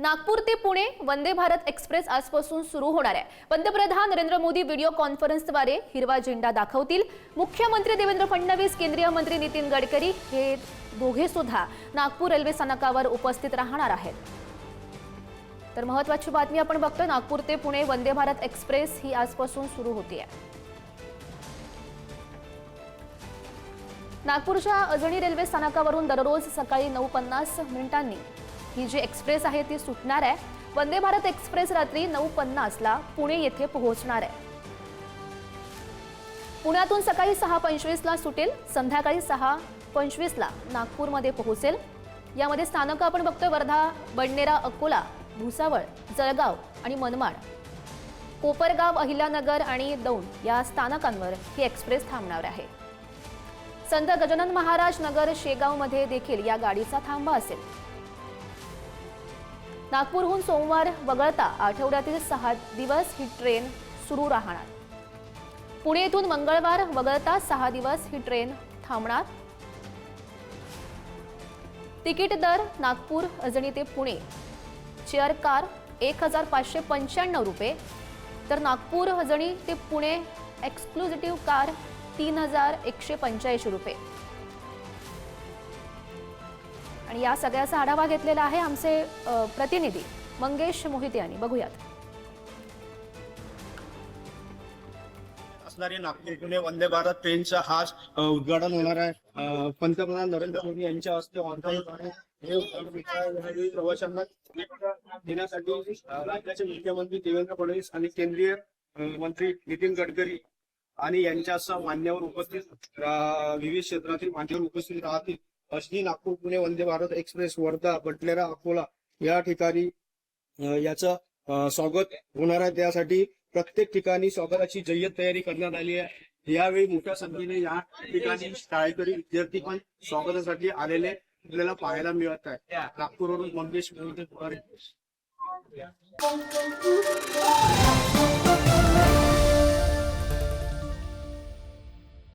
नागपूर ते पुणे वंदे भारत एक्सप्रेस आजपासून सुरू होणार आहे. पंतप्रधान नरेंद्र मोदी व्हिडिओ कॉन्फरन्सद्वारे हिरवा झेंडा दाखवतील. मुख्यमंत्री देवेंद्र फडणवीस केंद्रीय मंत्री नितीन गडकरी हे दोघे सुद्धा नागपूर रेल्वे स्थानकावर उपस्थित राहणार आहेत. तर महत्वाची बातमी आपण बघतोय नागपूर ते पुणे वंदे भारत एक्सप्रेस ही आजपासून सुरू होतीये. नागपूरच्या अजणी रेल्वे स्थानकावरून दररोज सकाळी नऊ पन्नास मिनिटांनी ही जी एक्सप्रेस आहे ती सुटणार आहे. वंदे भारत एक्सप्रेस रात्री नऊ पन्नासला पुणे येथे पोहोचणार आहे. पुण्यातून सकाळी सहा पंचवीसला सुटेल संध्याकाळी सहा पंचवीसला नागपूरमध्ये पोहोचेल. यामध्ये स्थानकं आपण बघतोय वर्धा बडनेरा अकोला भुसावळ जळगाव आणि मनमाड. कोपरगाव अहिल्यानगर आणि दौंड या स्थानकांवर ही एक्सप्रेस थांबणार आहे. संत गजानन महाराज नगर शेगावमध्ये देखील या गाडीचा थांबा असेल. नागपूरहून सोमवार वगळता आठवड्यातील सहा दिवस ही ट्रेन सुरू राहणार. पुणे येथून मंगळवार वगळता सहा दिवस ही ट्रेन थांबणार. तिकीट दर नागपूर अजणी ते पुणे. चेअर कार एक हजार पाचशे पंच्याण्णव रुपये. तर नागपूर अजणी ते पुणे एक्सक्लुझिटिव्ह कार तीन हजार एकशे पंच्याऐंशी रुपये. आणि या सगळ्याचा आढावा घेतलेला आहे आमचे प्रतिनिधी मंगेश मोहिते यांनी. बघूयात. असणारी नागपूर पुणे वंदे भारत ट्रेनचा हा उद्घाटन होणार आहे. पंतप्रधान नरेंद्र मोदी यांच्या हस्ते ऑनलाईन हे प्रवाशांना देण्यासाठी राज्याचे मुख्यमंत्री देवेंद्र फडणवीस आणि केंद्रीय मंत्री नितीन गडकरी आणि यांच्यासह मान्यवर उपस्थित विविध क्षेत्रातील मान्यवर उपस्थित राहतील. अशी नागपूर पुणे वंदे भारत एक्सप्रेस वर्धा बटलेरा अकोला या ठिकाणी याच याचं स्वागत होणार आहे. त्यासाठी प्रत्येक ठिकाणी स्वागताची जय्यत तयारी करण्यात आली आहे. यावेळी मोठ्या संख्येने या ठिकाणी शाळेकरी विद्यार्थी पण स्वागतासाठी आलेले आपल्याला पाहायला मिळत आहे. नागपूरवरून मंगेश मोहिते